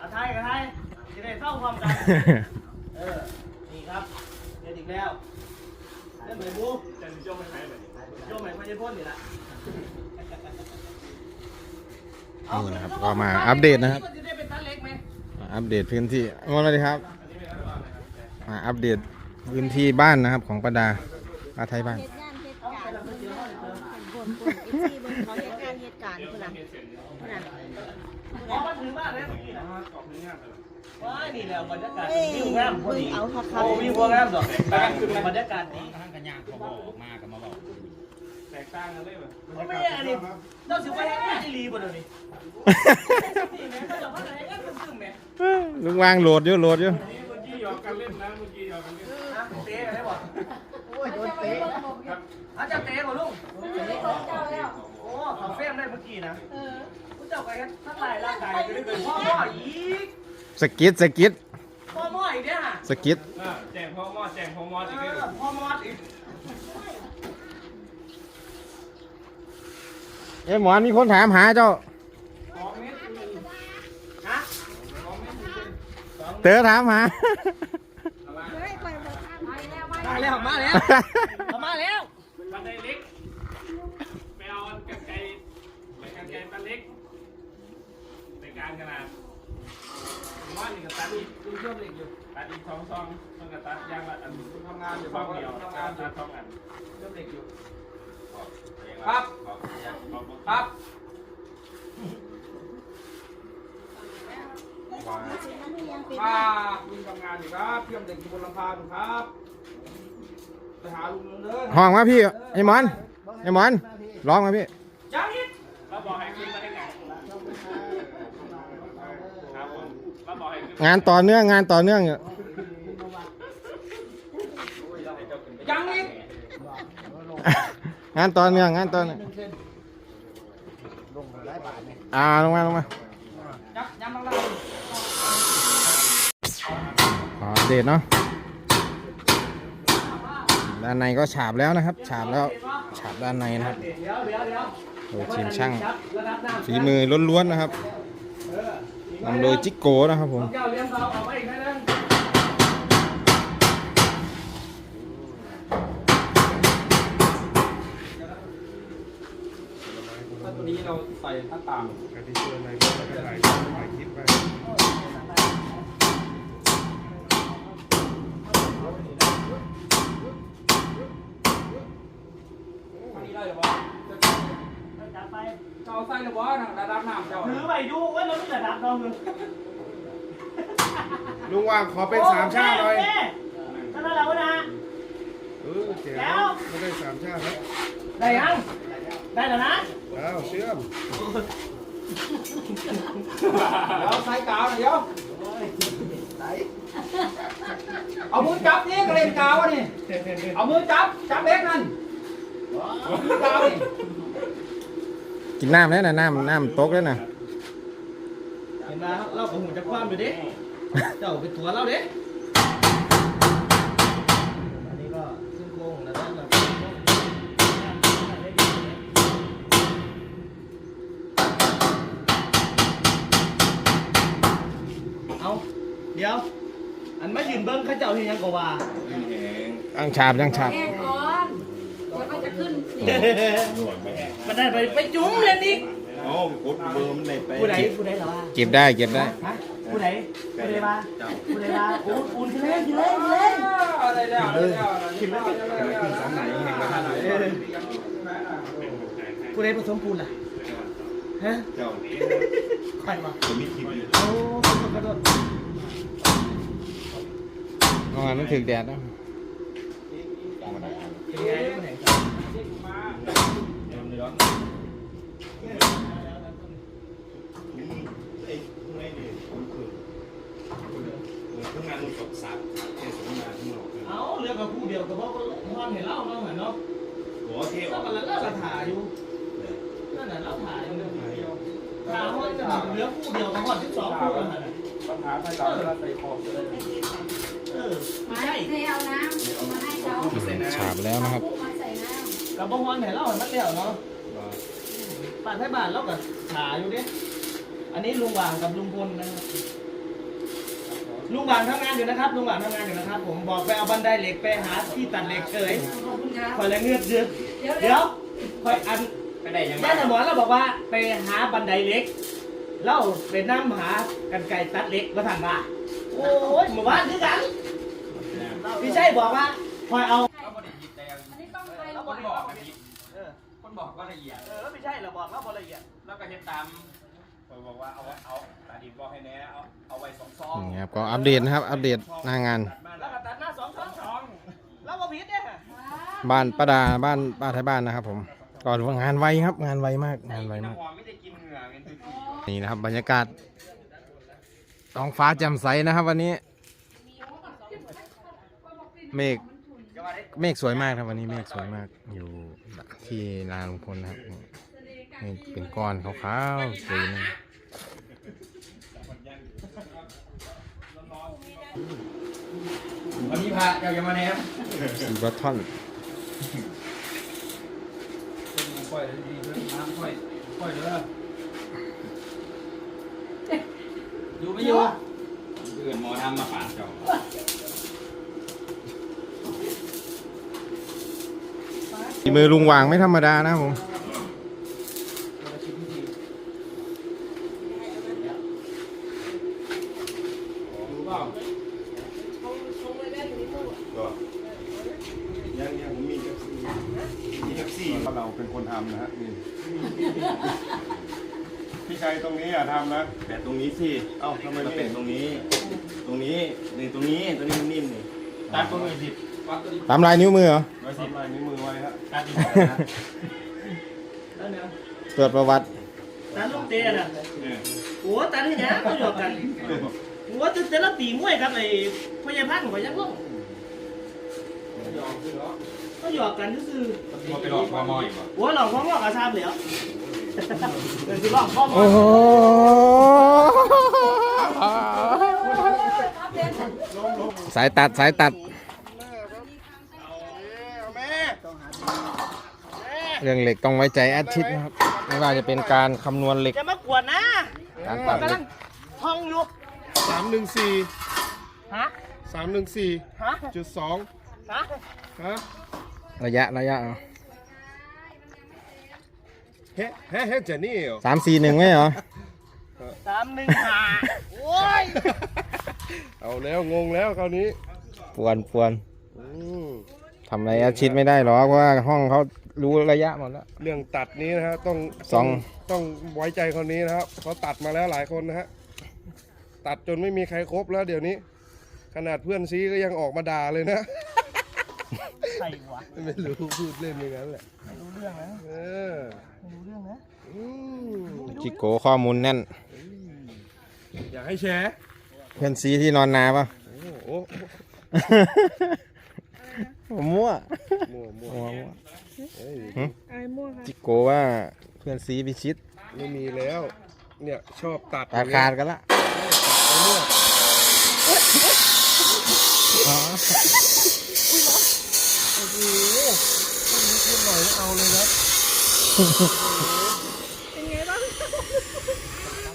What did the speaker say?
อาไทยกับไทยจะได้เข้าความกัน เออ นี่ครับเด็ดอีกแล้วเล่นเหมือนบูจะมีโจ้ไม่ใช่แบบโยมเหมือนพญพ่นนี่แหละนี่นะครับก็มาอัปเดตนะครับจะได้เป็นตันเล็กไหมมาอัปเดตพื้นที่งอนเลยครับ มาอัปเดตพื้นที่บ้านนะครับของประดาอาไทยบ้าน การณ์เพิ่นเนาะเพิ่นบ่นบ่นเอฟซีเบิ่งเขาเหตุงานเหตุการณ์พุ่นน่ะพุ่นน่ะพุ่นอ๋อมาถึงบ้านถือมากเลยว้ายนี่แหละบรรยากาศวิวงามพอดีโอ้วิวงามดอกแตกบรรยากาศดีทางกันยางเขาบอกมากับมาบอกแตกต่างกันเลยแบบไม่ได้อันนี้เจ้าสิว่าแห้งไม่รีบ่เดี๋ยวนี้ลุงวางโหลดอยู่โหลดอยู่เมื่อกี้หยอกกันเล่นนะเมื่อกี้หยอกกันเล่นเตะอะไรบ่โอ้ยโดนเตะอาจจะเตะบ่ลุงโอ้เขาเฟ้มได้เมื่อกี้นะ เออผู้เจ้าไปกันทั้งหลายร่างกายไปด้วยกันพ่อหม้ออีกสกิดสกิดพ่อหม้ออีกเนี่ยฮะสกิดอ่าแจงพ่อมอดแจงพ่อมอดเออีกทีอพ่อหม้ออีกเอ้ยหมอนมีคนถามหาเจ้า สองเมตรฮะสองเมตรเต๋อถามหาๆเฮ้ยไปบ่ทันไปแล้วไปมาแล้วมาแล้วมาแล้ว บันไดเล็กไปเอากันไกลไปกันไกลตันเล็กไปกลางขนาดว่านี่กับตัดอีกดูเชื่อมเหล็กอยู่ตัดอีกสองซองมันกับตัดยางละอันทำงานอยู่ซองเดียวทำงานตัดสองอันเชื่อมเหล็กอยู่ครับครับยังเป็นป้าลุงทำงานอยู่ครับเพี่ยมเด็กอยู่บนลำพานครับไปหาลุงลุงเด้อห้องมาพี่ไอ้หมอนไอ้หมอนร้องมาพี่ยังอีกเราบอกให้ขึ้นมาให้ไงครับผมเราบอกให้ขึ้น งานต่อเนื่องงานต่อเนื่องอยู่ยังอีกงานต่อเนื่องงานต่อเนื่องอ่าลงมาลงมายับยับล่างขออัปเดตเนาะด้านในก็ฉาบแล้วนะครับ ฉาบแล้วฉาบด้านในนะครับเดี๋ยวเดี๋ยวเดี๋ยวโดยทีมช่างระดับน้ำฝีมือล้วนๆนะครับ นำโดยจิกโกนะครับผมเจ้าเลี้ยงเขาเอาไปอีกนะนึงถ้าตัวนี้เร ลยลุงว่างขอเป็นสามชาติเลยท่านอะไรวะนะเออเจ๋แล้วไม่ได้สามชาติแล้วได้ยัง ได้แล้วนะอ้าวเชื่อมเดี๋ยวใส่กาวหน่อยเดี๋ยวเอามือจับนี่กระเล่นกาวะนี่ เอามือจับ จับเล็กนั่นมือกาวนี่ กินน้ำแล้วนะน้ำน้ำตกแล้วนะ เห็นไหมเรากับหูจะคว้ำอยู่ดิเจ้าเป็นตัวเราดิอันนี้ก็ขึ้นโค้งแล้วนะเอาเดี๋ยว อันไม่ยืนเบิ้งเข้าเจ้าที่ยังกว่าอังฉาบยังฉาบแห้งก่อนเดี๋ยวมันจะขึ้นสิมันได้ไปไปจุ้มเลยนี่ อ๋อกดเบอร์มันเลยไปผู้ใดผู้ใดเหรอวะเก็บได้เก็บได้ฮะผู้ใดผู้ใดมาผู้ใดมาอุ่นอุ่นขึ้นเลยขึ้นเลยขึ้นเลยอะไรแล้วอะไรแล้วกินแล้วขึ้นสามไหนแห่งมาไหนผู้ใดผสมปูนล่ะฮะเจ้าใครมาผมมีคลิปอยู่โอ้ขอโทษขอโทษอ๋อมันถึกแดดนะ เป็นไงผู้ใด ไอ้ข้างในนี่ผมคือข้างงานมันกับสามแค่สองงานข้างนอก เอาเรือกับผู้เดียวกับว่าพอนเห็นเล่าเนาะเหมือนเนาะ หัวเทอแล้อวกมันแล้วก็ถ่ายอยู่นั่นน่ะเราถ่ายอยู่ถ่ายห้องจะเหลือผู้เดียวกับห้องที่สองคู่กันน่ะปัญหาใส่กาวเวลาใส่คอจะได้เออมาให้เอาน้ำมาให้เขาฉาบแล้วนะครับ มาใส่น้ำกับบ่ฮอนเห็นเล่าเห็นมันเดียวเนาะบ้านไทยบ้านเราก็ถ่ายอยู่ดิอันนี้ลุงวางกับลุงพลนะครับ ลุงหวานทำงานอยู่นะครับลุงหวานทำงานอยู่นะครับ ผมบอกไปเอาบันไดเหล็กไปหาที่ตัดเหล็กเกยคอยเลยเงือกเดือดเดี๋ยวคอยอันไปได้ยังไงย่าสมอนเราบอกว่าไปหาบันไดเหล็กเล่าไปนั่หากันไก่ตัดเหล็กมาทันว่าโอ้ยหมู่บ้านคือกันพี่ชัยบอกว่าคอยเอาเขาบริยิตแต่คนบอกนะพี่เออคนบอกก็ละเอียดเออพี่ชัยเราบอกเราบอกละเอียดแล้วก็เฮ็ดตาม เขาบอกว่าเอาไว้เอาตาดิบบอกให้แน่เอาเอาไว้สองซองนี่ครับก็อัปเดตนะครับ อัปเดตหน้างาน แล้วก็ตัดหน้าสองช่องซองแล้วก็ผิดเนี่ยบ้านป้าดาบ้านป้าไทยบ้านนะครับ ผมก่อนว่างานไวครับ งานไวมากงานไวมากน้ำหอมไม่ได้กินเหงื่อเป็นตุ่นี่นะครับ บรรยากาศท้องฟ้าแจ่มใสนะครับ วันนี้ เมฆเมฆสวยมากครับวันนี้เมฆสวยมากอยู่ที่ลานลุงพลนะครับ นี่เมฆเป็นก้อนขาวๆสวยนะวันนี้พาเจ้ายังมาแนมสีบัตทอนค่อยดีเพื่อนน้ำค่อยค่อยเด้ออยู่ไม่อยู่เพื่อนหมอทำมาปาดเจ้าฝีมือลุงวางไม่ธรรมดานะครับผม รู้เปล่า ยังยังผมมีเอฟซีมี เอฟซีเราเป็นคนทำนะฮะนี่พี่ชัยตรงนี้อย่าทำนะแปะตรงนี้สิ เอ้าทำไมไม่แปะตรงนี้ ตรงนี้นี่ตรงนี้ตรงนี้มันนิ่มนี่ตามตัวมือผิดวัดตัวนี้ตามลายนิ้วมือเหรอไว้สิลายนิ้วมือไว้ฮะตามดีนะแล้วเนี่ยตรวจประวัติ ตัดลูกเตะน่ะเนี่ยโอ้ตัดที่ไหนก็หยอกกันโอ้จะจะรับตีมวยครับไอ้พยาพันธ์ของยังลู กก็หยอกกันซื่อมาไปหลอกมอมออีกวะๆโอ้หลอกพ่อหลอกอาซามเหลียวเดี๋ยวสิหลอกพ่อหมอโอ้โหสายตัดสายตัดเรื่องเหล็กต้องไว้ใจแอดชิดนะครับ ไม่ว่าจะเป็นการคำนวณเหล็กจะมากวนนะการตัดเหกำล็ลักงท่องอยู่สามหนึ่งสี่ฮะสามหนึ่งสี่ฮะจุดสอง ฮะฮะระยะระยะเฮ้เฮ้เฮ้เจนี่เหรอสามสี่หนึ่งไม่เหรอสามหนึ่งห้าโอ้ยเอาแล้วงงแล้วคราวนี้ปวนปวนอืมทำอะไรแอดชิดไม่ได้หรอกเพราะว่าห้องเขารู้ระยะหมดแล้ว เรื่องตัดนี้นะฮะต้องสอง ต้องไว้ใจคนนี้นะครับเขาตัดมาแล้วหลายคนนะฮะตัดจนไม่มีใครครบแล้วเดี๋ยวนี้ ขนาดเพื่อนซีก็ยังออกมาด่าเลยนะ ใครวะไม่รู้พูดเล่นอย่างนั้นแหละไม่รู้เรื่องนะเออไม่รู้เรื่องนะอืมจิโกข้อมูลแน่นอยากให้แชร์เพื่อนซีที่นอนนาปะโอ้โหผมมั่วมั่วมั่วมั่วมั่วเอ้ยจิโกว่าเพื่อนซีพิชิตไม่มีแล้ว เนี่ยชอบตัดตาขาดกันละไอ้เนี่ยอ๋อ โอ้โหคนนี้พูดหน่อยเอาเลยนะ